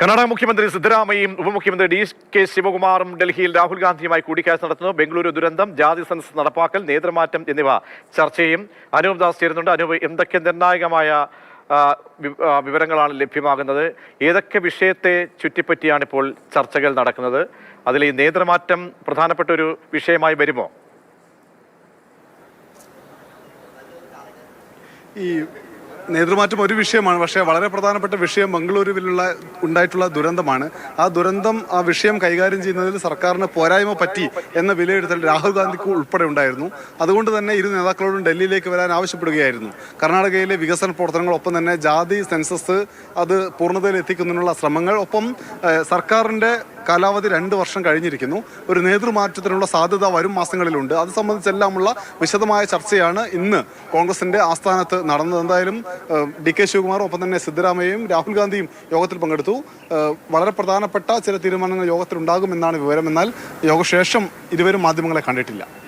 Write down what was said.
കർണാടക മുഖ്യമന്ത്രി സിദ്ധരാമയ്യയും ഉപമുഖ്യമന്ത്രി D K ശിവകുമാറും ഡൽഹിയിൽ രാഹുൽ ഗാന്ധിയുമായി കൂടിക്കാഴ്ച നടത്തുന്നു. ബംഗളൂരു ദുരന്തം ജാതി സെൻസസ് നടപ്പാക്കൽ നേതൃമാറ്റം എന്നിവ ചർച്ച ചെയ്യും. അനൂപ് ദാസ് ചേരുന്നുണ്ട്. അനൂപ് എന്തൊക്കെ നിർണായകമായ വിവരങ്ങളാണ് ലഭ്യമാകുന്നത്? ഏതൊക്കെ വിഷയത്തെ ചുറ്റിപ്പറ്റിയാണ് ഇപ്പോൾ ചർച്ചകൾ നടക്കുന്നത്? അതിൽ ഈ നേതൃമാറ്റം പ്രധാനപ്പെട്ട ഒരു വിഷയമായി വരുമോ? ഈ നേതൃമാറ്റം ഒരു വിഷയമാണ് പക്ഷേ വളരെ പ്രധാനപ്പെട്ട വിഷയം ബംഗളൂരുവിലുള്ള ഉണ്ടായിട്ടുള്ള ദുരന്തമാണ്. ആ ദുരന്തം ആ വിഷയം കൈകാര്യം ചെയ്യുന്നതിൽ സർക്കാരിന് പോരായ്മ പറ്റി എന്ന വിലയിരുത്തൽ രാഹുൽ ഗാന്ധിക്ക് ഉൾപ്പെടെ ഉണ്ടായിരുന്നു. അതുകൊണ്ട് തന്നെ ഇരു നേതാക്കളോടും ഡൽഹിയിലേക്ക് വരാൻ ആവശ്യപ്പെടുകയായിരുന്നു. കർണാടകയിലെ വികസന പ്രവർത്തനങ്ങൾ ഒപ്പം തന്നെ ജാതി സെൻസസ് അത് പൂർണതയിൽ എത്തിക്കുന്നതിനുള്ള ശ്രമങ്ങൾ ഒപ്പം സർക്കാരിന്റെ കാലാവധി രണ്ട് വർഷം കഴിഞ്ഞിരിക്കുന്നു. ഒരു നേതൃമാറ്റത്തിനുള്ള സാധ്യത വരും മാസങ്ങളിലുണ്ട്. അത് സംബന്ധിച്ചെല്ലാമുള്ള വിശദമായ ചർച്ചയാണ് ഇന്ന് കോൺഗ്രസിന്റെ ആസ്ഥാനത്ത് നടന്നത്. എന്തായാലും ഡി കെ ശിവകുമാറും ഒപ്പം തന്നെ സിദ്ധരാമയ്യയും രാഹുൽ ഗാന്ധിയും യോഗത്തിൽ പങ്കെടുത്തു. വളരെ പ്രധാനപ്പെട്ട ചില തീരുമാനങ്ങൾ യോഗത്തിൽ ഉണ്ടാകുമെന്നാണ് വിവരം എന്നാൽ യോഗശേഷം ഇരുവരും മാധ്യമങ്ങളെ കണ്ടിട്ടില്ല.